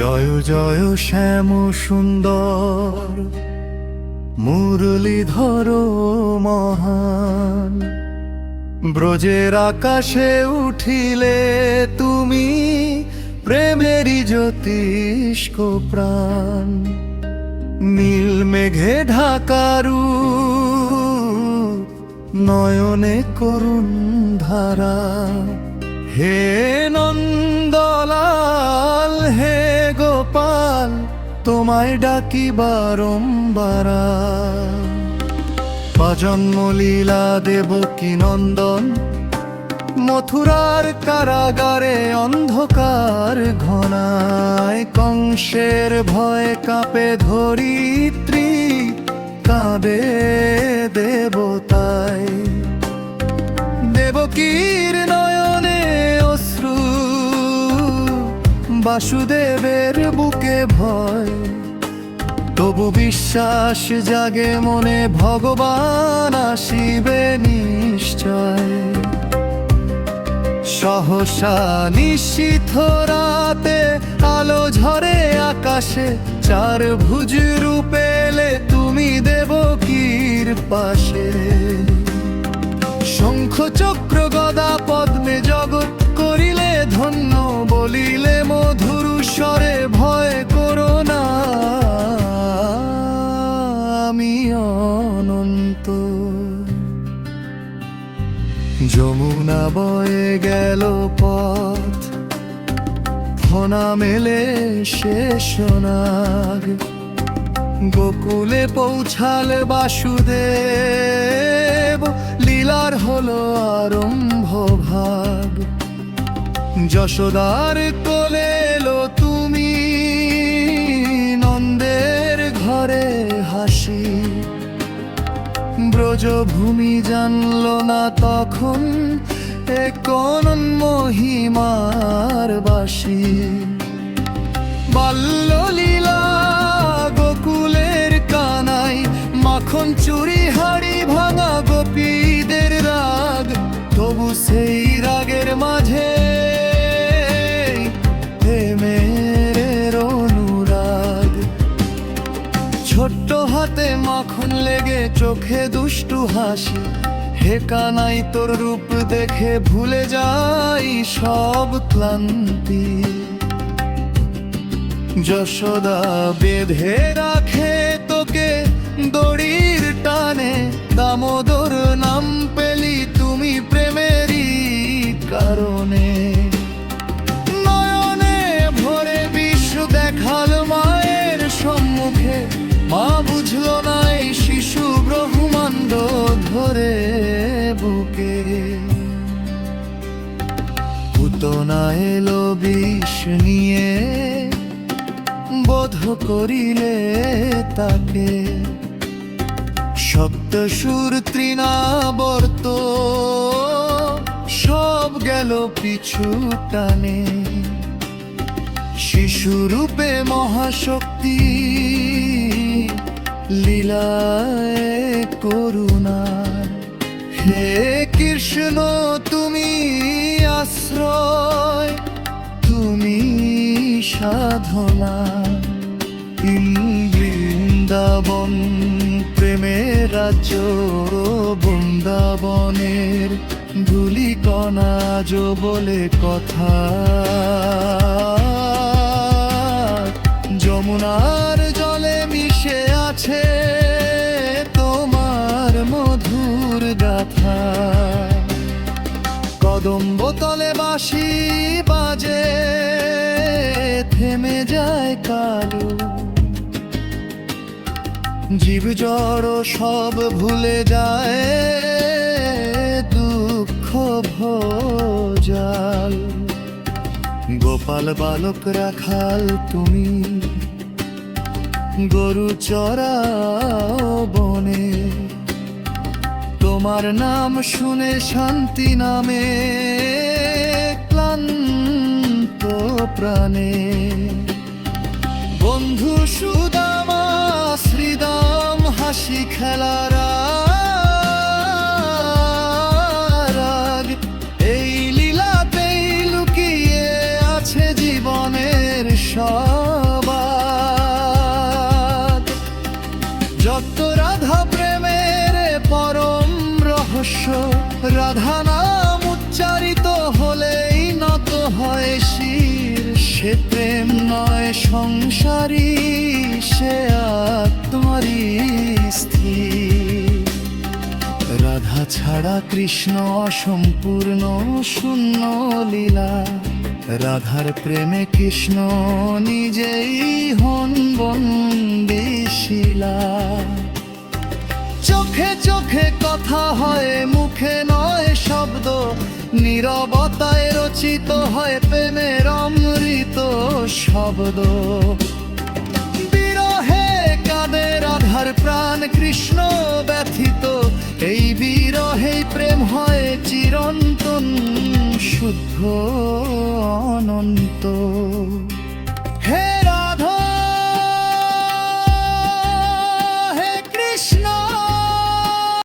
জয় জয় শ্যাম সুন্দর, মুরলীধর মহান। ব্রজের আকাশে উঠিলে তুমি প্রেমেরই জ্যোতিষ্ক প্রাণ। নীল মেঘে ঢাকারু নয়নে করুণ ধারা। হে তোমায় ডাকি বারম্বারা। প্রজন্ম লীলা দেব কি নন্দন। মথুরার কারাগারে অন্ধকার ঘনায় কংসের ভয় কাঁপে ধরিত্রী। কাঁদে দেবতায় বাসুদেবের বুকে ভয়। তবু বিশ্বাস জাগে মনে, ভগবান আসিবে নিশ্চয়। সহসা নিশীথ রাতে আলো ঝরে আকাশে, চার ভুজ রূপে এলে তুমি দেবকীর পাশে। শঙ্খ চক্র গদা পদ্মে জগৎ করিলে ধন্য, বলিলে মধুর স্বরে ভয় করো না। আমি অনন্ত। যমুনা বয়ে গেল পথ ফনা মেলে শেষ নাগ। গোকুলে পৌঁছাল বাসুদেব, লীলার হলো আরম্ভ। যশোদার কোলে এলো তুমি, নন্দের ঘরে হাসি। ব্রজভূমি জানল না তখন কোন মহিমার বাসী। বাল্যলীলা গোকুলের কানাই, মাখন চুরি হাড়ি ভাঙা গোপীদের রাগ। তবু সেই রাগের মাঝে ছোট্ট হাতে মাখন লেগে চোখে দুষ্টু হাসি। হে কানাই তোর রূপ দেখে ভুলে যাই সব ক্লান্তি। যশোদা বেঁধে রাখে তোকে দড়ির টানে। দামোদর নাম পেলি তুমি প্রেমেরই কারণে। ব্রহ্মাণ্ড ধরে বুকে। পুতনা এলো বিষ নিয়ে, বোধ করিলে তাকে। সপ্ত সুর তৃণাবর্ত, সব গেল পিছু টানে। শিশুরূপে মহাশক্তি, লীলায় করুণা হে কৃষ্ণ, তুমি আশ্রয়, তুমি সাধনা বৃন্দাবন প্রেমের রাজ্য বৃন্দাবনের ধুলি কণাজ বলে কথা। যমুনার জলে মিশে আছে কদম্ব তলে বাঁশি বাজে, থেমে যায় কালো। জীব জড় সব ভুলে যায়, দুঃখ ভোজাল। গোপাল বালক রাখাল তুমি, গরু চড়াও বনে। তোমার নাম শুনে শান্তি নামে, ক্লান্ত প্রাণে। বন্ধু সুদামা, শ্রীদাম, হাসি খেলারা এই লীলাতেই লুকিয়ে আছে জীবনের যত সব রাধা নাম উচ্চারিত হলেই নত হয় শির। সে প্রেম নয় সংসারী, সে আত্মারি স্থির। রাধা ছাড়া কৃষ্ণ অসম্পূর্ণ, শূন্য লীলা। রাধার প্রেমে কৃষ্ণ নিজেই হন বন্দিশিলা চোখে চোখে কথা হয়, মুখে নয় শব্দ। নীরবতায় রচিত হয় প্রেমের অমৃত শব্দ। বিরহে কাঁদে রাধার প্রাণ কৃষ্ণ ব্যথিত। এই বিরহে প্রেম হয় চিরন্তন, শুদ্ধ, অনন্ত।